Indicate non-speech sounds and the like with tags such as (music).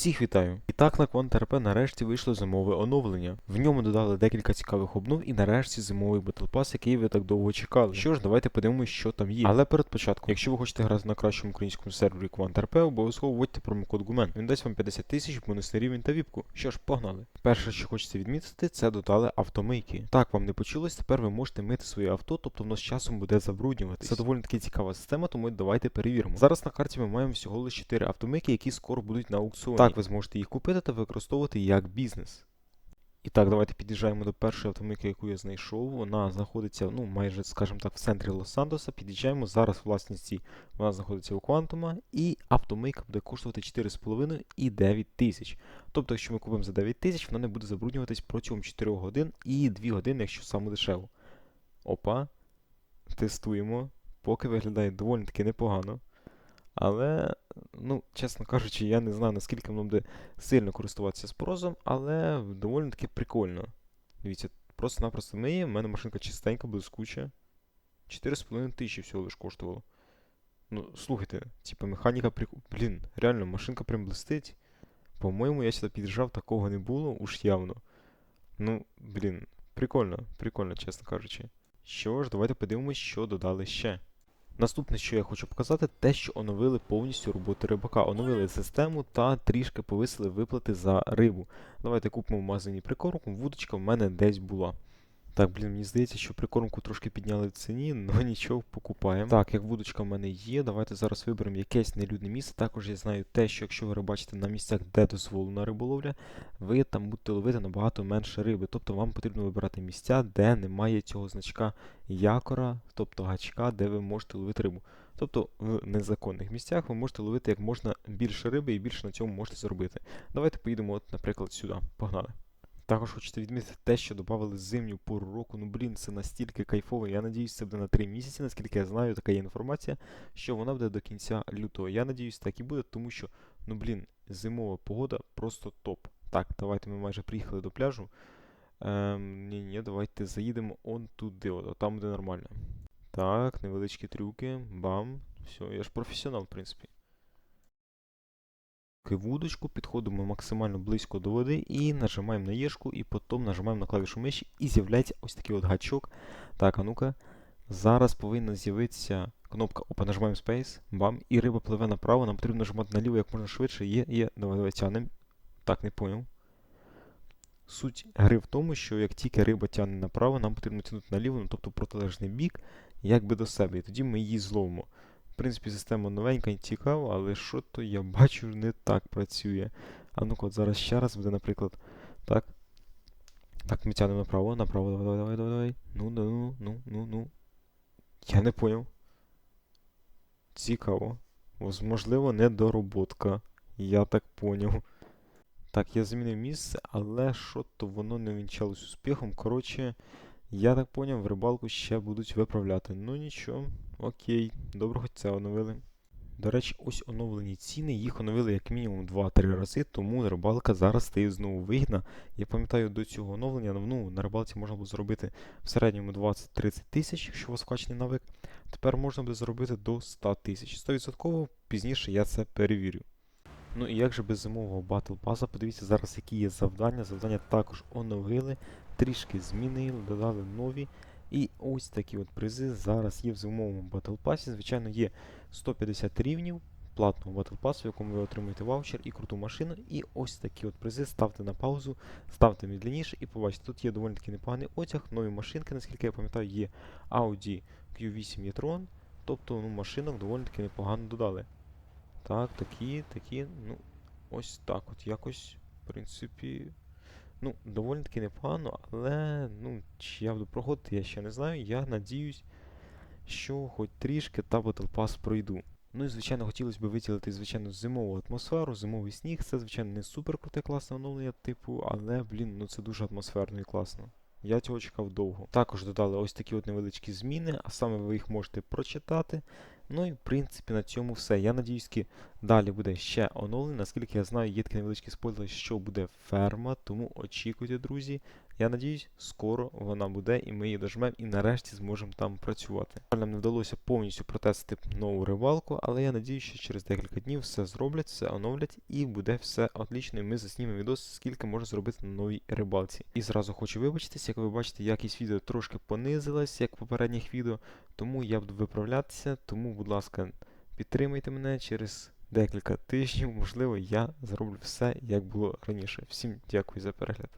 Всіх вітаю! І так на QuantRP нарешті вийшло зимове оновлення. В ньому додали декілька цікавих обнов і нарешті зимовий Pass, який ви так довго чекали. Що ж, давайте подивимось, що там є. Але перед початком, якщо ви хочете грати на кращому українському сервері QuantRP, обов'язково вводьте промокод GUMEN. Він дасть вам 50 тисяч бонусний рівень та віпку. Що ж, погнали. Перше, що хочеться відмітити, це додали автомийки. Так, вам не почулось, тепер ви можете мити своє авто, тобто воно з часом буде забруднюватись. Це доволі таки цікава система, тому давайте перевіримо. Зараз на карті ми маємо всього лише 4 автомийки, які скоро будуть на аукціоні. Так, ви зможете їх купити та використовувати як бізнес. І так, давайте під'їжджаємо до першої автомийки, яку я знайшов. Вона знаходиться, ну, майже, скажімо так, в центрі Лос-Сантоса. Під'їжджаємо. Зараз власність вона знаходиться у Квантума. І автомийка буде коштувати 4,5 і 9 тисяч. Тобто, якщо ми купимо за 9 тисяч, вона не буде забруднюватись протягом 4 годин і 2 години, якщо саме дешево. Опа. Тестуємо. Поки виглядає доволі таки непогано. Але, ну, чесно кажучи, я не знаю, наскільки воно буде сильно користуватися спросом, але доволі таки прикольно. Дивіться, просто-напросто миє, в мене машинка чистенька, блискуча. 4,5 тисячі всього лиш коштувало. Ну, слухайте, типа механіка прик... Блін, реально, машинка прям блистить. По-моєму, я сюди під'їжджав, такого не було, уж явно. Ну, блін, прикольно, прикольно, чесно кажучи. Що ж, давайте подивимось, що додали ще. Наступне, що я хочу показати, те, що оновили повністю роботу рибака. Оновили систему та трішки повисили виплати за рибу. Давайте купимо в магазині прикормку. Вудочка в мене десь була. Так, блін, мені здається, що прикормку трошки підняли в ціні, але (laughs) нічого, покупаємо. Так, як вудочка в мене є, давайте зараз виберемо якесь нелюдне місце. Також я знаю те, що якщо ви рибачите на місцях, де дозволена риболовля, ви там будете ловити набагато менше риби. Тобто вам потрібно вибирати місця, де немає цього значка якора, тобто гачка, де ви можете ловити рибу. Тобто в незаконних місцях ви можете ловити як можна більше риби і більше на цьому можете заробити. Давайте поїдемо, от, наприклад, сюди. Погнали. Також хочете відмітити те, що додали зимню пору року. Ну блін, це настільки кайфово. Я надіюсь, це буде на 3 місяці, наскільки я знаю, така є інформація, що вона буде до кінця лютого. Я надіюсь, так і буде, тому що, ну блін, зимова погода просто топ. Так, давайте ми майже приїхали до пляжу. Ем, ні, ні, давайте заїдемо он туди, от, там буде нормально. Так, невеличкі трюки, бам. Все, я ж професіонал, в принципі. Вудочку, підходимо максимально близько до води і нажимаємо на єшку, і потім нажимаємо на клавішу миші, і з'являється ось такий от гачок. Так, а ну-ка. Зараз повинна з'явитися кнопка Опа, нажимаємо Space, бам, і риба пливе направо, нам потрібно нажимати наліво як можна швидше. Є, є, давай, давай тянемо. Так, не поняв. Суть гри в тому, що як тільки риба тягне направо, нам потрібно тягнути наліво, ну, тобто протилежний бік, якби до себе. І тоді ми її зловимо. Принципі, система новенька і цікава, але що то я бачу не так працює. А ну-ка, от зараз ще раз буде, наприклад. Так. Так, ми тягнемо направо, направо, давай, давай, давай, давай. Ну, ну, ну, ну, ну. Я не поняв. Цікаво. Можливо, недороботка. Я так поняв. Так, я змінив місце, але що то воно не вінчалось успіхом. Коротше, я так поняв, в рибалку ще будуть виправляти. Ну нічого, окей, добре, хоч це оновили. До речі, ось оновлені ціни, їх оновили як мінімум 2-3 рази, тому рибалка зараз стає знову вигідна. Я пам'ятаю, до цього оновлення ну, на рибалці можна було зробити в середньому 20-30 тисяч, якщо у вас вкачаний навик. Тепер можна буде зробити до 100 тисяч. 100% пізніше я це перевірю. Ну і як же без зимового Battle Pass, подивіться зараз, які є завдання. Завдання також оновили, трішки змінили, додали нові. І ось такі от призи зараз є в зимовому Battle Pass. Звичайно, є 150 рівнів платного Battle Pass, в якому ви отримуєте ваучер і круту машину. І ось такі от призи. Ставте на паузу, ставте медленніше і побачите, тут є доволі таки непоганий одяг, нові машинки, наскільки я пам'ятаю, є Audi Q8 e-tron. Тобто ну, машинок доволі таки непогано додали. Так, такі, такі, ну, ось так от якось, в принципі. Ну, доволі таки непогано, але ну, чи я буду проходити, я ще не знаю. Я надіюсь, що хоч трішки та Battle Pass пройду. Ну і, звичайно, хотілося б виділити, звичайно, зимову атмосферу, зимовий сніг. Це, звичайно, не супер круте класне оновлення, типу, але, блін, ну це дуже атмосферно і класно. Я цього чекав довго. Також додали ось такі от невеличкі зміни, а саме ви їх можете прочитати. Ну і в принципі на цьому все. Я надіюсь, далі буде ще оновлення. Наскільки я знаю, є такий невеличкий спойлер, що буде ферма, тому очікуйте, друзі. Я надіюсь, скоро вона буде, і ми її дожмемо, і нарешті зможемо там працювати. На Нам не вдалося повністю протестити нову рибалку, але я надіюсь, що через декілька днів все зроблять, все оновлять, і буде все отлично. І ми заснімемо відос, скільки можна зробити на новій рибалці. І зразу хочу вибачитись, як ви бачите, якість відео трошки понизилась, як в попередніх відео, тому я буду виправлятися. Тому, будь ласка, підтримайте мене через декілька тижнів. Можливо, я зроблю все, як було раніше. Всім дякую за перегляд.